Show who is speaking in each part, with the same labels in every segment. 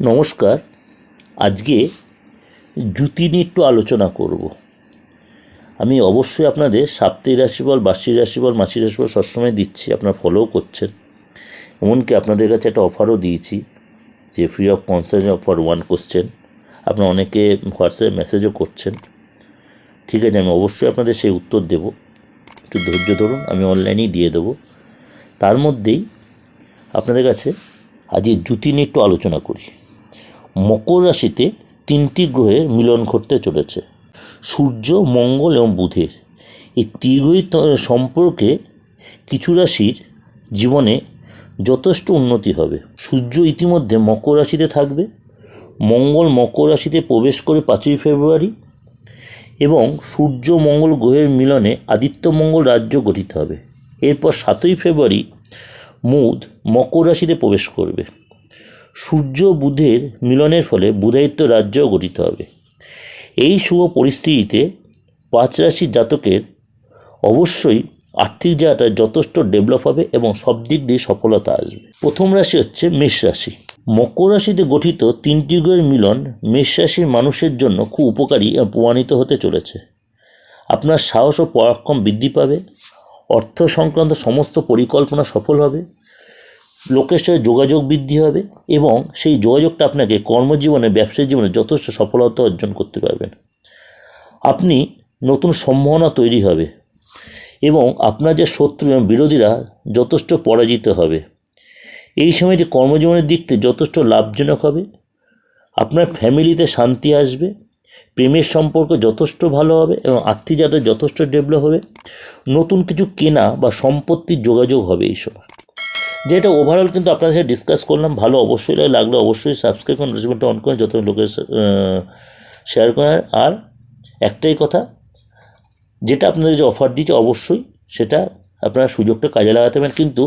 Speaker 1: নমস্কার। আজকে জুতি নিয়ে একটু আলোচনা করব। আমি অবশ্যই আপনাদের সাপ্তাহিক রাশিফল, বার্ষিক রাশিফল, মাসিক রাশিফল সবসময় দিচ্ছি, আপনারা ফলোও করছেন। এমনকি আপনাদের কাছে একটা অফারও দিয়েছি যে free of concern offer one question আপনারা অনেকে হোয়াটসঅ্যাপে মেসেজও করছেন। ঠিক আছে, আমি অবশ্যই আপনাদের সেই উত্তর দেব। একটু ধৈর্য ধরুন, আমি অনলাইনেই দিয়ে দেবো। তার মধ্যেই আপনাদের কাছে আজকে জুতি নিয়ে একটু আলোচনা করি। মকর রাশিতে তিনটি গ্রহের মিলন ঘটতে চলেছে, সূর্য, মঙ্গল এবং বুধের। এই তীব্রই সম্পর্কে কিছু রাশির জীবনে যথেষ্ট উন্নতি হবে। সূর্য ইতিমধ্যে মকর রাশিতে থাকবে, মঙ্গল মকর রাশিতে প্রবেশ করে পাঁচই ফেব্রুয়ারি এবং সূর্য, মঙ্গল গ্রহের মিলনে আদিত্য মঙ্গল রাজ্য গঠিত হবে। এরপর সাতই ফেব্রুয়ারি মুদ মকর রাশিতে প্রবেশ করবে। সূর্য বুধের মিলনের ফলে বুধায়িত্ব রাজ্যও গঠিত হবে। এই শুভ পরিস্থিতিতে পাঁচ রাশির জাতকের অবশ্যই আর্থিক জায়গাটা যথেষ্ট ডেভেলপ হবে এবং সব দিক দিয়ে সফলতা আসবে। প্রথম রাশি হচ্ছে মেষ রাশি। মকর রাশিতে গঠিত তিনটি গ্রহের মিলন মেষ রাশির মানুষের জন্য খুব উপকারী প্রমাণিত হতে চলেছে। আপনার সাহস ও পরাক্রম বৃদ্ধি পাবে, অর্থ সংক্রান্ত সমস্ত পরিকল্পনা সফল হবে লোকের সাথে যোগাযোগ বৃদ্ধি হবে এবং সেই যোগাযোগটা আপনাকে কর্মজীবনে, ব্যবসায়িক জীবনে যথেষ্ট সফলতা অর্জন করতে পারবেন। আপনি নতুন সম্ভাবনা তৈরি হবে এবং আপনার যে শত্রু এবং বিরোধীরা যথেষ্ট পরাজিত হবে। এই সময়টি কর্মজীবনের দিক থেকে যথেষ্ট লাভজনক হবে। আপনার ফ্যামিলিতে শান্তি আসবে, প্রেমের সম্পর্ক যথেষ্ট ভালো হবে এবং আর্থিক যথেষ্ট ডেভেলপ হবে। নতুন কিছু কেনা বা সম্পত্তির যোগাযোগ হবে এই সময়। যেটা ওভারঅল কিন্তু আপনাদের সাথে ডিসকাস করলাম, ভালো অবশ্যই লাগল অবশ্যই সাবস্ক্রাইব করুন অন করুন যত লোকের শেয়ার করেন আর একটাই কথা, যেটা আপনাদের যে অফার দিয়েছে অবশ্যই সেটা আপনারা সুযোগটা কাজে লাগাতে পারেন, কিন্তু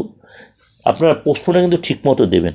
Speaker 1: আপনারা প্রশ্নটা কিন্তু ঠিকমতো দেবেন।